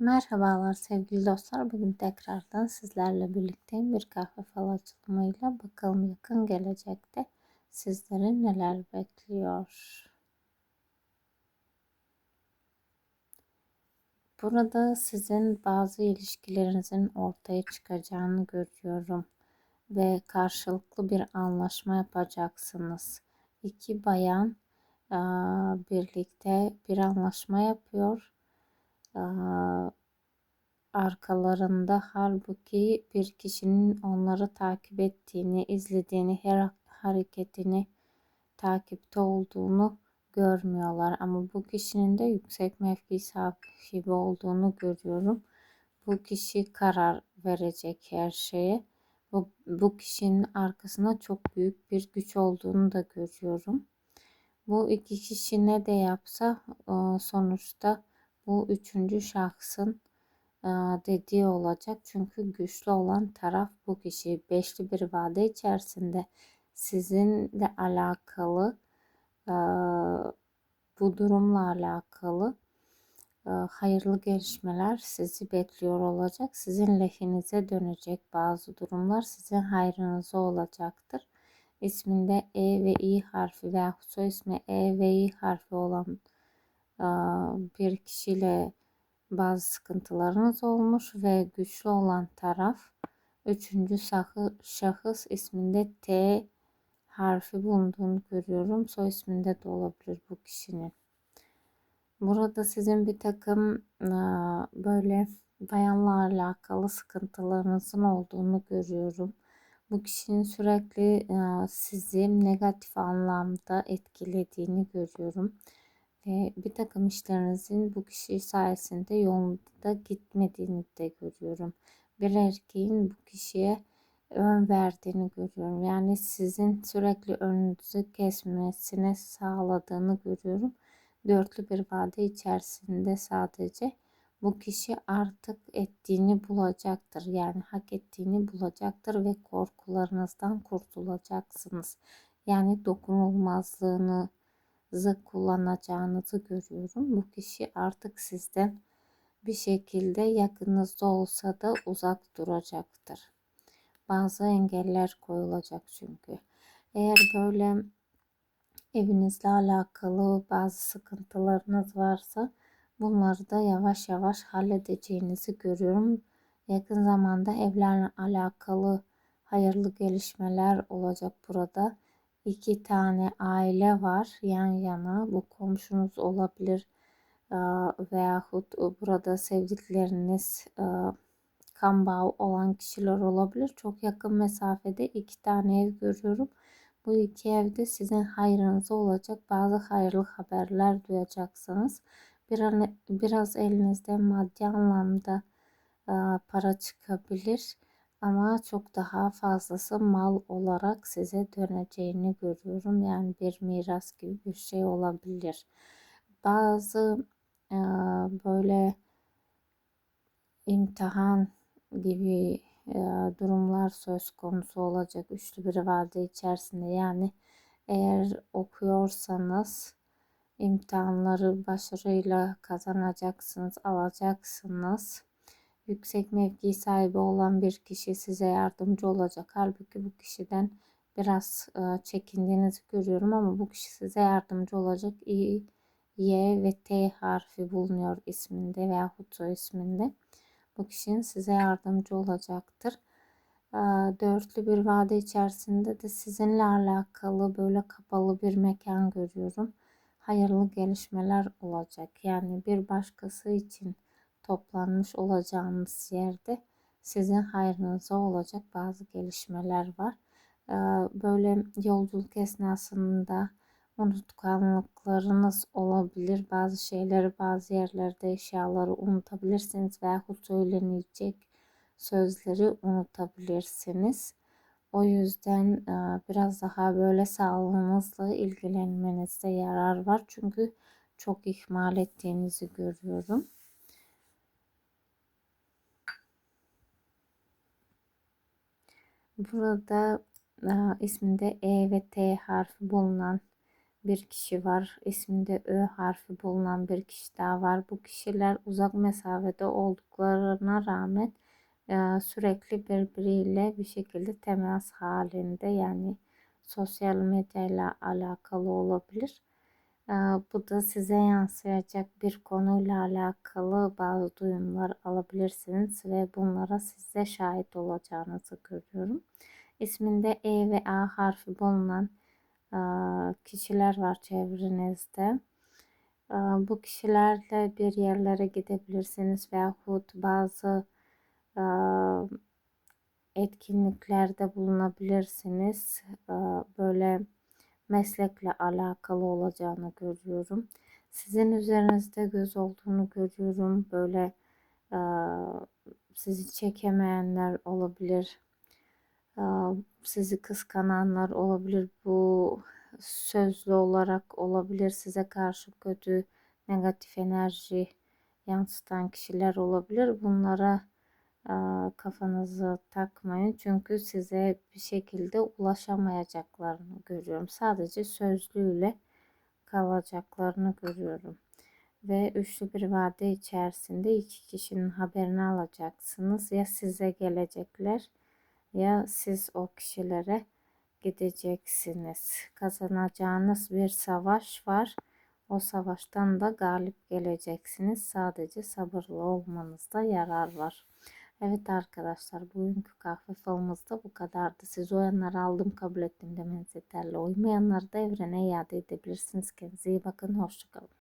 Merhabalar sevgili dostlar. Bugün tekrardan sizlerle birlikteyim. Bir kahve fal açılımıyla bakalım yakın gelecekte sizleri neler bekliyor. Burada sizin bazı ilişkilerinizin ortaya çıkacağını görüyorum ve karşılıklı bir anlaşma yapacaksınız. İki bayan birlikte bir anlaşma yapıyor arkalarında halbuki bir kişinin onları takip ettiğini, izlediğini, her hareketini takipte olduğunu görmüyorlar. Ama bu kişinin de yüksek mevki sahibi olduğunu görüyorum. Bu kişi karar verecek her şeye. Bu, bu kişinin arkasında çok büyük bir güç olduğunu da görüyorum. Bu iki kişi ne de yapsa sonuçta bu üçüncü şahsın dediği olacak. Çünkü güçlü olan taraf bu kişi. Beşli bir vade içerisinde sizinle alakalı bu durumla alakalı hayırlı gelişmeler sizi bekliyor olacak. Sizin lehinize dönecek bazı durumlar sizin hayrınıza olacaktır. İsminde E ve İ harfi veya soy ismi E ve İ harfi olan bir kişiyle bazı sıkıntılarınız olmuş ve güçlü olan taraf üçüncü şahıs isminde T harfi bulunduğunu görüyorum. Soy isminde de olabilir bu kişinin. Burada sizin bir takım böyle bayanla alakalı sıkıntılarınızın olduğunu görüyorum. Bu kişinin sürekli sizi negatif anlamda etkilediğini görüyorum bir takım işlerinizin bu kişi sayesinde yolunda gitmediğini de görüyorum. Bir erkeğin bu kişiye ön verdiğini görüyorum. Yani sizin sürekli önünüzü kesmesine sağladığını görüyorum. Dörtlü bir vade içerisinde sadece bu kişi artık ettiğini bulacaktır. Yani hak ettiğini bulacaktır ve korkularınızdan kurtulacaksınız. Yani dokunulmazlığını kullanacağınızı görüyorum. Bu kişi artık sizden bir şekilde yakınınızda olsa da uzak duracaktır. Bazı engeller koyulacak çünkü. Eğer böyle evinizle alakalı bazı sıkıntılarınız varsa bunları da yavaş yavaş halledeceğinizi görüyorum. Yakın zamanda evlerle alakalı hayırlı gelişmeler olacak burada iki tane aile var yan yana. Bu komşunuz olabilir veyahut burada sevdikleriniz kan olan kişiler olabilir. Çok yakın mesafede iki tane ev görüyorum. Bu iki evde sizin hayrınıza olacak bazı hayırlı haberler duyacaksınız. Biraz elinizde maddi anlamda para çıkabilir ama çok daha fazlası mal olarak size döneceğini görüyorum. Yani bir miras gibi bir şey olabilir. Bazı e, böyle imtihan gibi e, durumlar söz konusu olacak üçlü bir vade içerisinde. Yani eğer okuyorsanız imtihanları başarıyla kazanacaksınız, alacaksınız yüksek mevki sahibi olan bir kişi size yardımcı olacak. Halbuki bu kişiden biraz e, çekindiğinizi görüyorum ama bu kişi size yardımcı olacak. İ, Y ve T harfi bulunuyor isminde veya soy isminde. Bu kişinin size yardımcı olacaktır. E, dörtlü bir vade içerisinde de sizinle alakalı böyle kapalı bir mekan görüyorum. Hayırlı gelişmeler olacak. Yani bir başkası için toplanmış olacağınız yerde sizin hayrınıza olacak bazı gelişmeler var. Ee, böyle yolculuk esnasında unutkanlıklarınız olabilir. Bazı şeyleri bazı yerlerde eşyaları unutabilirsiniz veyahut söylenecek sözleri unutabilirsiniz. O yüzden e, biraz daha böyle sağlığınızla ilgilenmenizde yarar var. Çünkü çok ihmal ettiğinizi görüyorum. Burada e, isminde E ve T harfi bulunan bir kişi var. İsminde Ö harfi bulunan bir kişi daha var. Bu kişiler uzak mesafede olduklarına rağmen e, sürekli birbiriyle bir şekilde temas halinde yani sosyal medyayla alakalı olabilir. Bu da size yansıyacak bir konuyla alakalı bazı duyumlar alabilirsiniz ve bunlara siz de şahit olacağınızı görüyorum. İsminde E ve A harfi bulunan kişiler var çevrenizde. Bu kişilerle bir yerlere gidebilirsiniz veyahut bazı etkinliklerde bulunabilirsiniz. Böyle meslekle alakalı olacağını görüyorum. Sizin üzerinizde göz olduğunu görüyorum. Böyle e, sizi çekemeyenler olabilir. E, sizi kıskananlar olabilir. Bu sözlü olarak olabilir. Size karşı kötü negatif enerji yansıtan kişiler olabilir. Bunlara kafanızı takmayın. Çünkü size bir şekilde ulaşamayacaklarını görüyorum. Sadece sözlüyle kalacaklarını görüyorum. Ve üçlü bir vade içerisinde iki kişinin haberini alacaksınız. Ya size gelecekler ya siz o kişilere gideceksiniz. Kazanacağınız bir savaş var. O savaştan da galip geleceksiniz. Sadece sabırlı olmanızda yarar var. Evet arkadaşlar bugünkü kahve falımızda bu kadardı. Siz oyanları aldım kabul ettim demeniz yeterli. Uymayanları da evrene iade edebilirsiniz. Kendinize iyi bakın. Hoşçakalın.